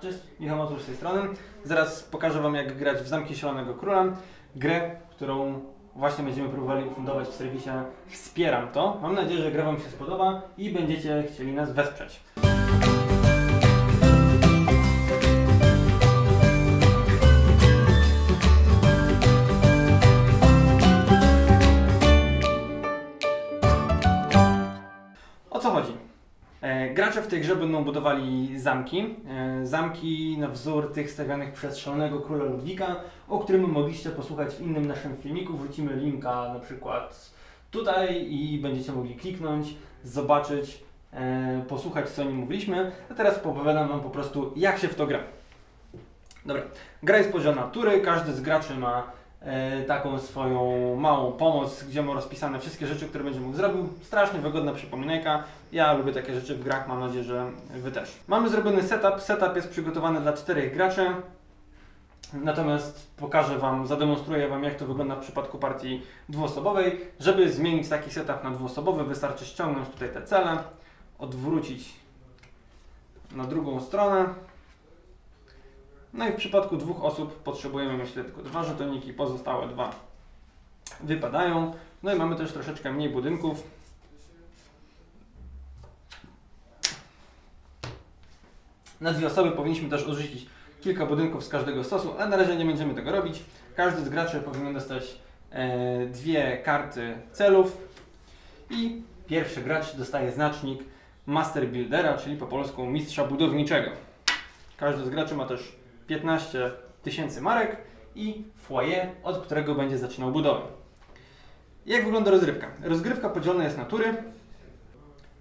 Cześć, Michał Matur z tej strony. Zaraz pokażę Wam jak grać w Zamki Szalonego Króla. Grę, którą właśnie będziemy próbowali ufundować w serwisie Wspieram to. Mam nadzieję, że gra Wam się spodoba i będziecie chcieli nas wesprzeć. O co chodzi? E, gracze w tej grze będą budowali zamki. E, zamki na wzór tych stawianych przez szalonego króla Ludwika, o którym mogliście posłuchać w innym naszym filmiku. Wrzucimy linka na przykład tutaj i będziecie mogli kliknąć, zobaczyć, e, posłuchać co o nim mówiliśmy. A teraz opowiadam Wam po prostu jak się w to gra. Dobra, gra jest podzielona na tury, każdy z graczy ma taką swoją małą pomoc, gdzie ma rozpisane wszystkie rzeczy, które będzie mógł zrobił. Strasznie wygodna przypominajka. Ja lubię takie rzeczy w grach, mam nadzieję, że Wy też. Mamy zrobiony setup. Setup jest przygotowany dla czterech graczy. Natomiast pokażę Wam, zademonstruję Wam, jak to wygląda w przypadku partii dwuosobowej. Żeby zmienić taki setup na dwuosobowy, wystarczy ściągnąć tutaj te cele, odwrócić na drugą stronę. No i w przypadku dwóch osób potrzebujemy myślę tylko dwa żetoniki, pozostałe dwa wypadają. No i mamy też troszeczkę mniej budynków. Na dwie osoby powinniśmy też odrzucić kilka budynków z każdego stosu, ale na razie nie będziemy tego robić. Każdy z graczy powinien dostać e, dwie karty celów i pierwszy gracz dostaje znacznik Master Buildera, czyli po polsku mistrza budowniczego. Każdy z graczy ma też 15 tysięcy marek i foyer, od którego będzie zaczynał budowę. Jak wygląda rozgrywka? Rozgrywka podzielona jest na tury.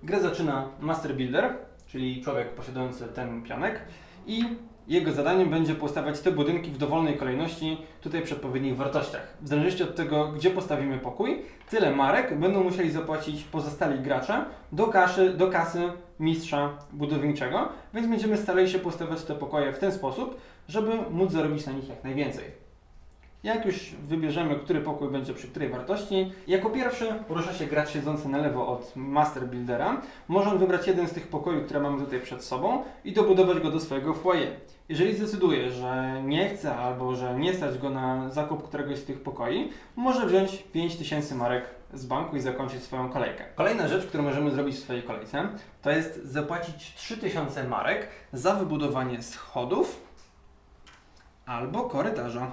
Grę zaczyna Master Builder, czyli człowiek posiadający ten pionek i jego zadaniem będzie postawiać te budynki w dowolnej kolejności, tutaj przy odpowiednich wartościach. W zależności od tego, gdzie postawimy pokój, tyle marek będą musieli zapłacić pozostali gracze do, kaszy, do kasy mistrza budowniczego, więc będziemy starali się postawiać te pokoje w ten sposób, żeby móc zarobić na nich jak najwięcej. Jak już wybierzemy, który pokój będzie przy której wartości, jako pierwszy rusza się gracz siedzący na lewo od Master Buildera. Może on wybrać jeden z tych pokoi, które mamy tutaj przed sobą i dobudować go do swojego foyer. Jeżeli zdecyduje, że nie chce albo że nie stać go na zakup któregoś z tych pokoi, może wziąć 5000 marek z banku i zakończyć swoją kolejkę. Kolejna rzecz, którą możemy zrobić w swojej kolejce, to jest zapłacić 3000 marek za wybudowanie schodów albo korytarza.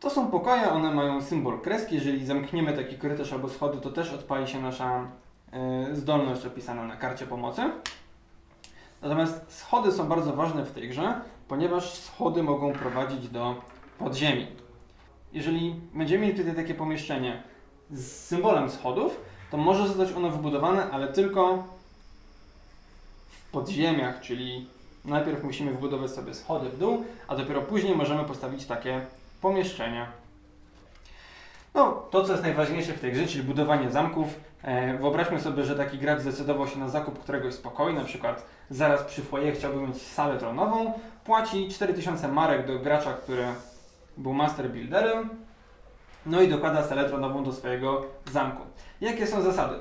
To są pokoje, one mają symbol kreski. Jeżeli zamkniemy taki korytarz albo schody, to też odpali się nasza y, zdolność opisana na karcie pomocy. Natomiast schody są bardzo ważne w tej grze, ponieważ schody mogą prowadzić do podziemi. Jeżeli będziemy mieli tutaj takie pomieszczenie z symbolem schodów, to może zostać ono wybudowane, ale tylko w podziemiach, czyli najpierw musimy wybudować sobie schody w dół, a dopiero później możemy postawić takie pomieszczenia. No, to co jest najważniejsze w tej grze, czyli budowanie zamków. E, wyobraźmy sobie, że taki gracz zdecydował się na zakup któregoś z pokoi, na przykład zaraz przy foyer chciałby mieć salę tronową, płaci 4000 marek do gracza, który był master builderem, no i dokłada salę tronową do swojego zamku. Jakie są zasady?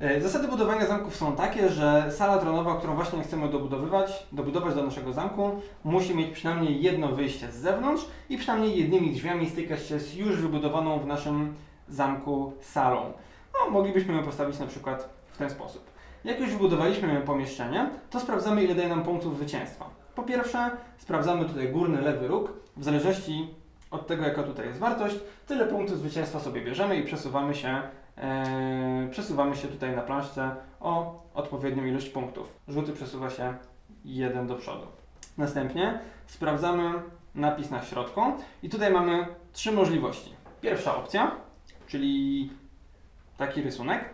E, Zasady budowania zamków są takie, że sala tronowa, którą właśnie chcemy dobudowywać, dobudować do naszego zamku, musi mieć przynajmniej jedno wyjście z zewnątrz i przynajmniej jednymi drzwiami stykać się z już wybudowaną w naszym zamku salą. No, moglibyśmy ją postawić na przykład w ten sposób. Jak już wybudowaliśmy pomieszczenie, to sprawdzamy ile daje nam punktów zwycięstwa. Po pierwsze, sprawdzamy tutaj górny lewy róg. W zależności od tego, jaka tutaj jest wartość, tyle punktów zwycięstwa sobie bierzemy i przesuwamy się Eee, przesuwamy się tutaj na planszce o odpowiednią ilość punktów. Żółty przesuwa się jeden do przodu. Następnie sprawdzamy napis na środku i tutaj mamy trzy możliwości. Pierwsza opcja, czyli taki rysunek,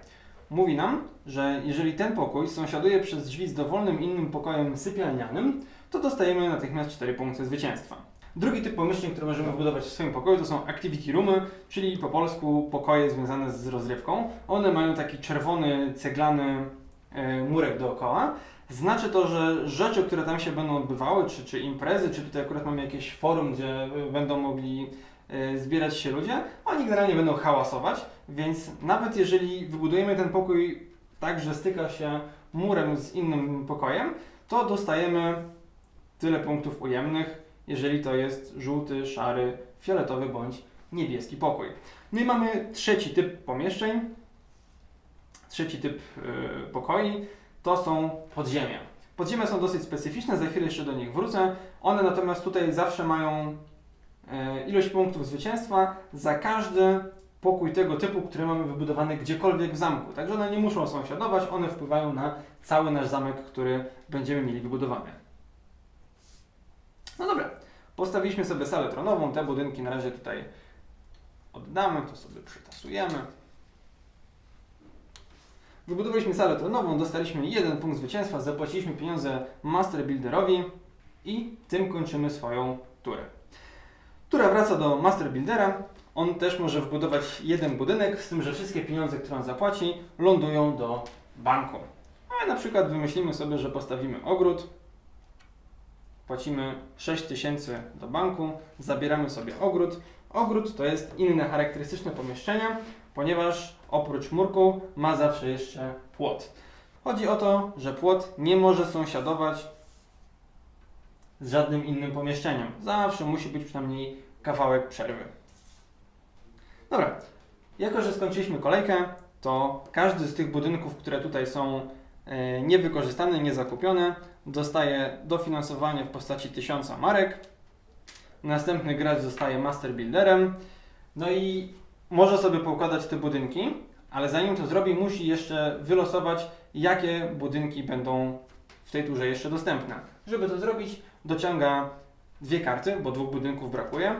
mówi nam, że jeżeli ten pokój sąsiaduje przez drzwi z dowolnym innym pokojem sypialnianym, to dostajemy natychmiast 4 punkty zwycięstwa. Drugi typ pomieszczeń, które możemy wybudować w swoim pokoju, to są activity roomy, czyli po polsku pokoje związane z rozrywką. One mają taki czerwony, ceglany e, murek dookoła. Znaczy to, że rzeczy, które tam się będą odbywały, czy, czy imprezy, czy tutaj akurat mamy jakieś forum, gdzie e, będą mogli e, zbierać się ludzie, oni generalnie będą hałasować, więc nawet jeżeli wybudujemy ten pokój tak, że styka się murem z innym pokojem, to dostajemy tyle punktów ujemnych, jeżeli to jest żółty, szary, fioletowy bądź niebieski pokój. No i mamy trzeci typ pomieszczeń, trzeci typ y, pokoi, to są podziemia. Podziemia są dosyć specyficzne, za chwilę jeszcze do nich wrócę. One natomiast tutaj zawsze mają e, ilość punktów zwycięstwa za każdy pokój tego typu, który mamy wybudowany gdziekolwiek w zamku. Także one nie muszą sąsiadować, one wpływają na cały nasz zamek, który będziemy mieli wybudowany. No dobra, postawiliśmy sobie salę tronową, te budynki na razie tutaj oddamy, to sobie przytasujemy. Wybudowaliśmy salę tronową, dostaliśmy jeden punkt zwycięstwa, zapłaciliśmy pieniądze Master Builderowi i tym kończymy swoją turę. Tura wraca do Master Buildera. On też może wbudować jeden budynek, z tym, że wszystkie pieniądze, które on zapłaci, lądują do banku. A na przykład wymyślimy sobie, że postawimy ogród, płacimy 6000 do banku, zabieramy sobie ogród. Ogród to jest inne charakterystyczne pomieszczenie, ponieważ oprócz murku ma zawsze jeszcze płot. Chodzi o to, że płot nie może sąsiadować z żadnym innym pomieszczeniem. Zawsze musi być przynajmniej kawałek przerwy. Dobra, jako że skończyliśmy kolejkę, to każdy z tych budynków, które tutaj są niewykorzystane, niezakupione, dostaje dofinansowanie w postaci 1000 marek. Następny gracz zostaje master builderem. No i może sobie poukładać te budynki, ale zanim to zrobi, musi jeszcze wylosować, jakie budynki będą w tej turze jeszcze dostępne. Żeby to zrobić, dociąga dwie karty, bo dwóch budynków brakuje,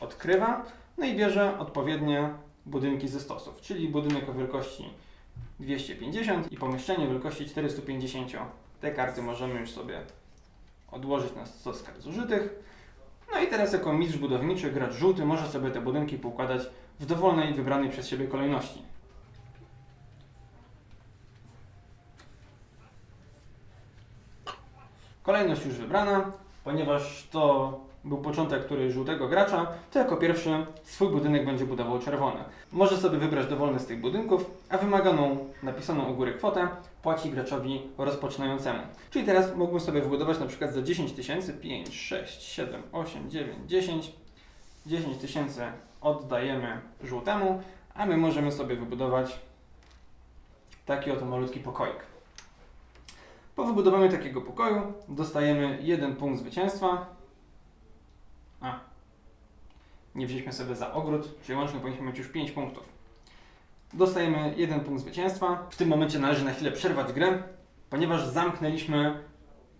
odkrywa, no i bierze odpowiednie budynki ze stosów, czyli budynek o wielkości 250 i pomieszczenie wielkości 450. Te karty możemy już sobie odłożyć na stos kart zużytych. No i teraz jako mistrz budowniczy, gracz żółty może sobie te budynki poukładać w dowolnej, wybranej przez siebie kolejności. Kolejność już wybrana, ponieważ to był początek którejś żółtego gracza, to jako pierwszy swój budynek będzie budował czerwony. Może sobie wybrać dowolny z tych budynków, a wymaganą, napisaną u góry kwotę płaci graczowi rozpoczynającemu. Czyli teraz mógłbym sobie wybudować na przykład za 10 tysięcy, 5, 6, 7, 8, 9, 10. 10 tysięcy oddajemy żółtemu, a my możemy sobie wybudować taki oto malutki pokoik. Po wybudowaniu takiego pokoju dostajemy jeden punkt zwycięstwa. A, nie wzięliśmy sobie za ogród, czyli łącznie powinniśmy mieć już 5 punktów. Dostajemy jeden punkt zwycięstwa. W tym momencie należy na chwilę przerwać grę, ponieważ zamknęliśmy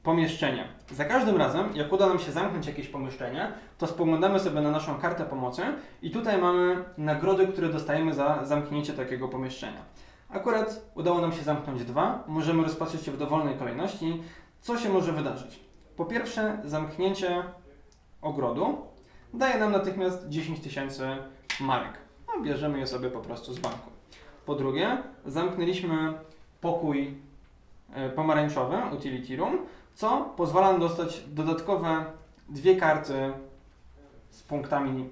pomieszczenie. Za każdym razem, jak uda nam się zamknąć jakieś pomieszczenie, to spoglądamy sobie na naszą kartę pomocy i tutaj mamy nagrody, które dostajemy za zamknięcie takiego pomieszczenia. Akurat udało nam się zamknąć dwa, możemy rozpatrzeć je w dowolnej kolejności. Co się może wydarzyć? Po pierwsze, zamknięcie ogrodu daje nam natychmiast 10 tysięcy marek. No, bierzemy je sobie po prostu z banku. Po drugie, zamknęliśmy pokój e, pomarańczowy, utility room, co pozwala nam dostać dodatkowe dwie karty z punktami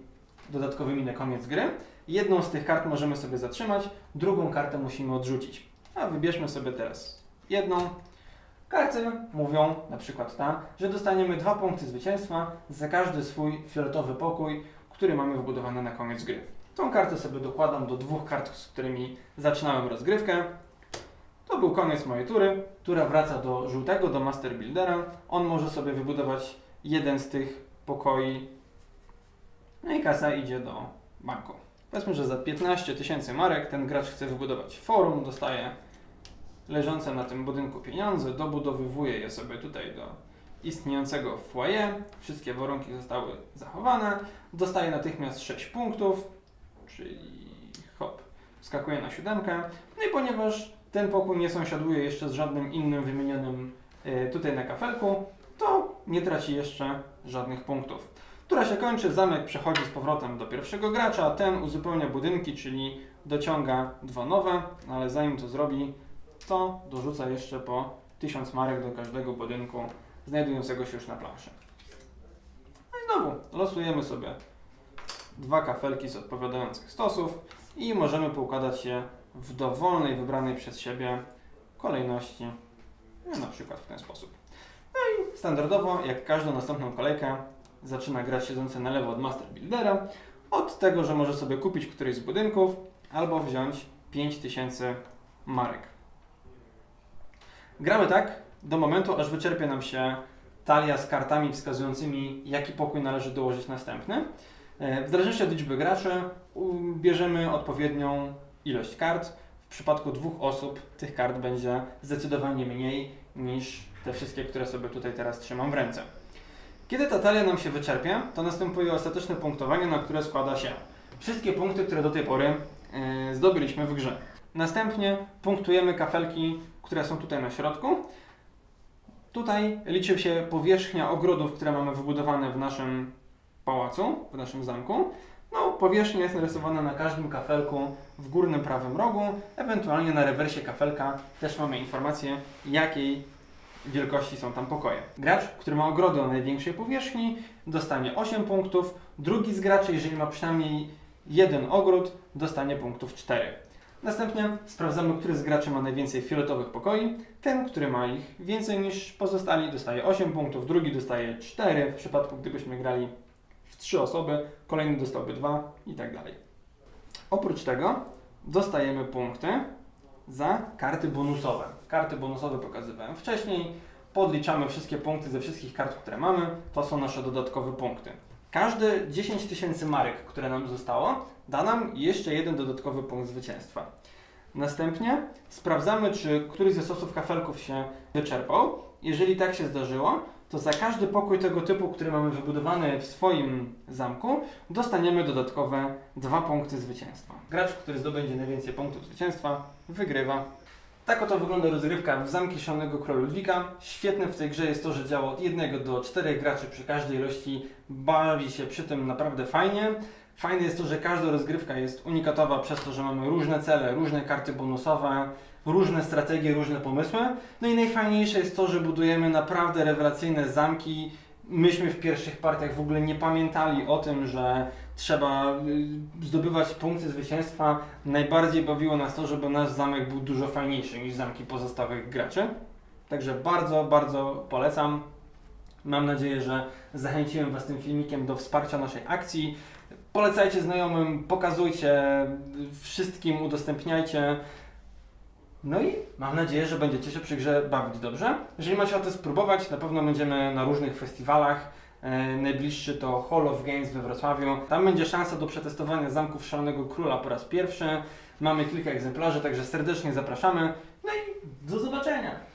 dodatkowymi na koniec gry. Jedną z tych kart możemy sobie zatrzymać, drugą kartę musimy odrzucić. A wybierzmy sobie teraz jedną. Karty mówią, na przykład ta, że dostaniemy dwa punkty zwycięstwa za każdy swój fioletowy pokój, który mamy wybudowany na koniec gry. Tą kartę sobie dokładam do dwóch kart, z którymi zaczynałem rozgrywkę. To był koniec mojej tury. Tura wraca do żółtego, do Master Buildera. On może sobie wybudować jeden z tych pokoi. No i kasa idzie do banku. Powiedzmy, że za 15 tysięcy marek ten gracz chce wybudować forum, dostaje leżące na tym budynku pieniądze, dobudowywuje je sobie tutaj do istniejącego foyer. Wszystkie warunki zostały zachowane. Dostaje natychmiast 6 punktów, czyli hop, skakuje na siódemkę. No i ponieważ ten pokój nie sąsiaduje jeszcze z żadnym innym wymienionym e, tutaj na kafelku, to nie traci jeszcze żadnych punktów. Tura się kończy, zamek przechodzi z powrotem do pierwszego gracza, ten uzupełnia budynki, czyli dociąga dwa nowe, no ale zanim to zrobi, to dorzuca jeszcze po 1000 marek do każdego budynku znajdującego się już na planszy. No i znowu losujemy sobie dwa kafelki z odpowiadających stosów i możemy poukładać je w dowolnej, wybranej przez siebie kolejności, no, na przykład w ten sposób. standardowo, jak każdą następną kolejkę, zaczyna grać siedzący na lewo od Master Buildera, od tego, że może sobie kupić któryś z budynków albo wziąć 5000 marek. Gramy tak do momentu, aż wyczerpie nam się talia z kartami wskazującymi, jaki pokój należy dołożyć następny. E, W zależności od liczby graczy bierzemy odpowiednią ilość kart. W przypadku dwóch osób tych kart będzie zdecydowanie mniej niż te wszystkie, które sobie tutaj teraz trzymam w ręce. Kiedy ta talia nam się wyczerpie, to następuje ostateczne punktowanie, na które składa się wszystkie punkty, które do tej pory e, zdobyliśmy w grze. Następnie punktujemy kafelki, które są tutaj na środku. Tutaj liczy się powierzchnia ogrodów, które mamy wybudowane w naszym pałacu, w naszym zamku. No, powierzchnia jest narysowana na każdym kafelku w górnym prawym rogu, ewentualnie na rewersie kafelka też mamy informację, jakiej wielkości są tam pokoje. Gracz, który ma ogrody o największej powierzchni, dostanie 8 punktów. Drugi z graczy, jeżeli ma przynajmniej jeden ogród, dostanie punktów 4. Następnie sprawdzamy, który z graczy ma najwięcej fioletowych pokoi. Ten, który ma ich więcej niż pozostali, dostaje 8 punktów, drugi dostaje 4. W przypadku, gdybyśmy grali w 3 osoby, kolejny dostałby 2 i tak dalej. Oprócz tego dostajemy punkty za karty bonusowe. Karty bonusowe pokazywałem wcześniej. Podliczamy wszystkie punkty ze wszystkich kart, które mamy. To są nasze dodatkowe punkty. Każde 10 tysięcy marek, które nam zostało, da nam jeszcze jeden dodatkowy punkt zwycięstwa. Następnie sprawdzamy, czy któryś ze sosów kafelków się wyczerpał. Jeżeli tak się zdarzyło, to za każdy pokój tego typu, który mamy wybudowany w swoim zamku, dostaniemy dodatkowe dwa punkty zwycięstwa. Gracz, który zdobędzie najwięcej punktów zwycięstwa, wygrywa. Tak oto wygląda rozgrywka w Zamki Szalonego Króla Ludwika. Świetne w tej grze jest to, że działa od 1 do 4 graczy przy każdej ilości. Bawi się przy tym naprawdę fajnie. Fajne jest to, że każda rozgrywka jest unikatowa przez to, że mamy różne cele, różne karty bonusowe, różne strategie, różne pomysły. No i najfajniejsze jest to, że budujemy naprawdę rewelacyjne zamki. Myśmy w pierwszych partiach w ogóle nie pamiętali o tym, że trzeba y, zdobywać punkty zwycięstwa. Najbardziej bawiło nas to, żeby nasz zamek był dużo fajniejszy niż zamki pozostałych graczy. Także bardzo, bardzo polecam. Mam nadzieję, że zachęciłem Was tym filmikiem do wsparcia naszej akcji. Polecajcie znajomym, pokazujcie, wszystkim udostępniajcie. No i mam nadzieję, że będziecie się przy grze bawić dobrze. Jeżeli macie ochotę spróbować, na pewno będziemy na różnych festiwalach. E, Najbliższy to Hall of Games we Wrocławiu. Tam będzie szansa do przetestowania Zamków Szalonego Króla po raz pierwszy. Mamy kilka egzemplarzy, także serdecznie zapraszamy. No i do zobaczenia!